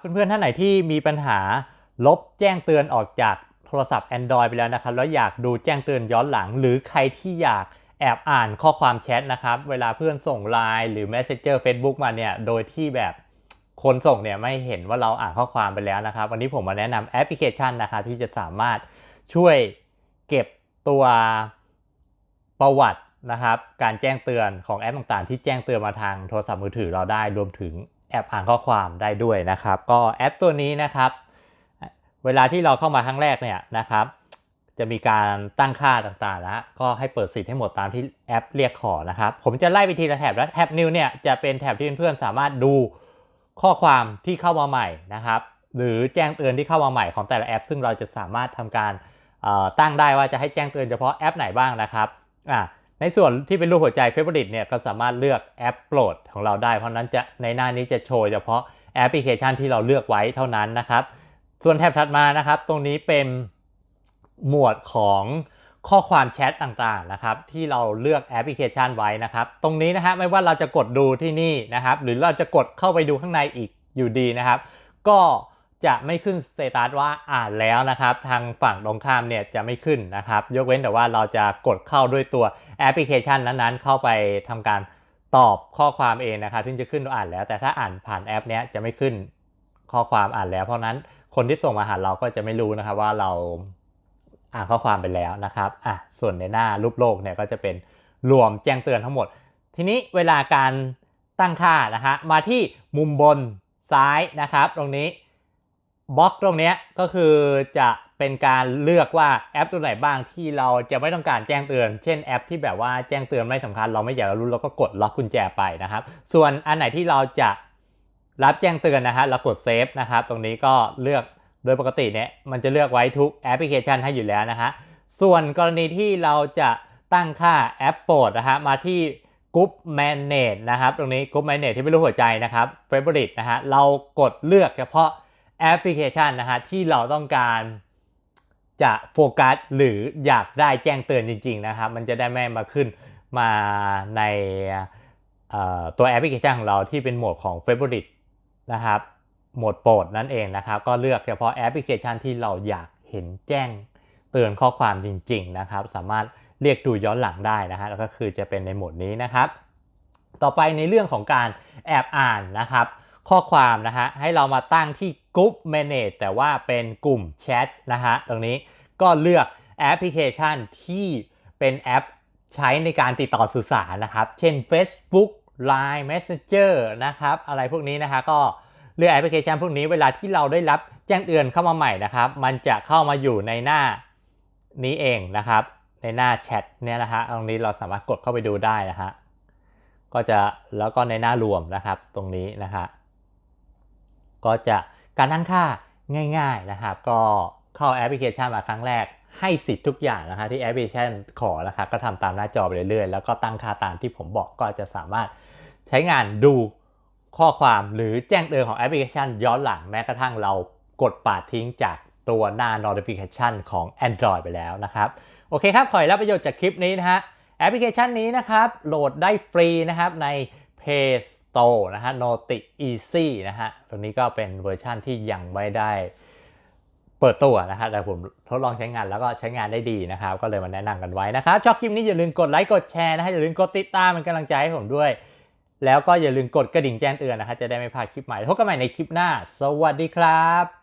เพื่อนๆท่านไหนที่มีปัญหาลบแจ้งเตือนออกจากโทรศัพท์ Android ไปแล้วนะครับ แล้วอยากดูแจ้งเตือนย้อนหลัง หรือใครที่อยากแอบอ่านข้อความแชทนะครับ เวลาเพื่อนส่งไลน์หรือ Messenger Facebook มาเนี่ย โดยที่แบบคนส่งเนี่ยไม่เห็นว่าเราอ่านข้อความไปแล้วนะครับ วันนี้ผมมาแนะนำแอปพลิเคชันนะครับที่จะสามารถช่วยเก็บตัวประวัตินะครับ การแจ้งเตือนของแอปต่างๆ ที่แจ้งเตือนมาทางโทรศัพท์มือถือเราได้รวมถึง แอปอ่านข้อความได้ด้วยนะครับ ก็แอปตัวนี้นะครับ เวลาที่เราเข้ามาครั้งแรกเนี่ยนะครับ จะมีการตั้งค่าต่างๆนะก็ให้เปิดสิทธิ์ให้หมดตามที่แอปเรียกขอนะครับ ผมจะไล่ไปทีละแถบและแถบนิวเนี่ยจะเป็นแถบที่เพื่อนๆสามารถดูข้อความที่เข้ามาใหม่นะครับ หรือแจ้งเตือนที่เข้ามาใหม่ของแต่ละแอป ซึ่งเราจะสามารถทำการตั้งได้ว่าจะให้แจ้งเตือนเฉพาะแอปไหนบ้างนะครับอ่า ในส่วนที่เป็นรูปหัวใจ Favorite เนี่ยก็สามารถเลือกแอปโปรดของเราได้ เพราะนั้นจะในหน้านี้จะโชว์เฉพาะแอปพลิเคชันที่เราเลือกไว้เท่านั้นนะครับ ส่วนแถบถัดมานะครับ ตรงนี้เป็นหมวดของข้อความแชทต่างๆนะครับที่เราเลือกแอปพลิเคชันไว้นะครับ ตรงนี้นะฮะไม่ว่าเราจะกดดูที่นี่นะครับ หรือเราจะกดเข้าไปดูข้างในอีกอยู่ดีนะครับ ก็ จะไม่ขึ้นสเตตัสว่าอ่านแล้วนะครับ ทางฝั่งตรงข้ามเนี่ยจะไม่ขึ้นนะครับ ยกเว้นแต่ว่าเราจะกดเข้าด้วยตัวแอปพลิเคชันนั้นๆ เข้าไปทำการตอบข้อความเองนะครับถึงจะขึ้นอ่านแล้ว แต่ถ้าอ่านผ่านแอปเนี้ยจะไม่ขึ้นข้อความอ่านแล้ว เพราะนั้นคนที่ส่งมาหาเราก็จะไม่รู้นะครับว่าเราอ่านข้อความไปแล้วนะครับอะส่วนในหน้ารูปโลกเนี่ยก็จะเป็นรวมแจ้งเตือนทั้งหมด ทีนี้เวลาการตั้งค่านะฮะมาที่มุมบนซ้ายนะครับ ตรงนี้ บล็อกตรงนี้ก็คือจะเป็นการเลือกว่าแอปตัวไหนบ้างที่เราจะไม่ต้องการแจ้งเตือน เช่นแอปที่แบบว่าแจ้งเตือนไม่สำคัญ เราไม่อยากรู้เราก็กดล็อกกุญแจไปนะครับ ส่วนอันไหนที่เราจะรับแจ้งเตือนนะฮะเรากดเซฟนะครับตรงนี้ก็เลือกโดยปกติเนี่ยมันจะเลือกไว้ทุกแอปพลิเคชันให้อยู่แล้วนะฮะส่วนกรณีที่เราจะตั้งค่าแอปโปรดนะฮะมาที่กรุ๊ปแมนเนจนะครับตรงนี้กรุ๊ปแมนเนจที่ไม่รู้หัวใจนะครับเฟเวอริตนะฮะเรากดเลือกเฉพาะ แอปพลิเคชันนะฮะที่เราต้องการจะโฟกัสหรืออยากได้แจ้งเตือนจริงๆนะครับมันจะได้ไม่มาขึ้นมาในตัวแอปพลิเคชันของเราที่เป็นโหมดของ Favorite นะครับโหมดโปรดนั่นเองนะครับ ก็เลือกเฉพาะแอปพลิเคชันที่เราอยากเห็นแจ้งเตือนข้อความจริง ๆ นะครับ สามารถเรียกดูย้อนหลังได้นะฮะแล้วก็คือจะเป็นในโหมดนี้นะครับ ต่อไปในเรื่องของการแอบอ่านนะครับ ข้อความนะฮะให้เรามาตั้งที่กลุ่ม manage แต่ว่าเป็นกลุ่มแชทนะฮะตรงนี้ก็เลือกแอปพลิเคชันที่เป็นแอปใช้ในการติดต่อสื่อสารนะครับ เช่น Facebook Line Messenger นะครับ อะไรพวกนี้นะฮะก็เลือกแอปพลิเคชันพวกนี้เวลาที่เราได้รับแจ้งเตือนเข้ามาใหม่นะครับ มันจะเข้ามาอยู่ในหน้านี้เองนะครับ ในหน้าแชทเนี่ยนะฮะตรงนี้เราสามารถกดเข้าไปดูได้นะฮะก็จะแล้วก็ในหน้ารวมนะครับตรงนี้นะฮะ ก็จะการตั้งค่าง่ายๆนะครับ ก็เข้าแอปพลิเคชันมาครั้งแรกให้สิทธิ์ทุกอย่างนะคะที่แอปพลิเคชันขอนะครับก็ทำตามหน้าจอไปเรื่อยๆ แล้วก็ตั้งค่าตามที่ผมบอกก็จะสามารถใช้งานดูข้อความหรือแจ้งเตือนของแอปพลิเคชันย้อนหลังแม้กระทั่งเรากดปาดทิ้งจากตัวหน้า notification ของ Android ไปแล้วนะครับ โอเคครับ ขอให้รับประโยชน์จากคลิปนี้นะฮะแอปพลิเคชันนี้นะครับ โหลดได้ฟรีนะครับใน Play Store นะฮะ Noti Easy นะฮะตรงนี้ก็เป็นเวอร์ชันที่ยังไม่ได้เปิดตัวนะครับแต่ผมทดลองใช้งานแล้วก็ใช้งานได้ดีนะครับ ก็เลยมาแนะนำกันไว้นะครับ ชอบคลิปนี้อย่าลืมกดไลค์กดแชร์นะฮะ อย่าลืมกดติดตามเป็นกำลังใจให้ผมด้วย แล้วก็อย่าลืมกดกระดิ่งแจ้งเตือนนะฮะ จะได้ไม่พลาดคลิปใหม่พบกันใหม่ในคลิปหน้า สวัสดีครับ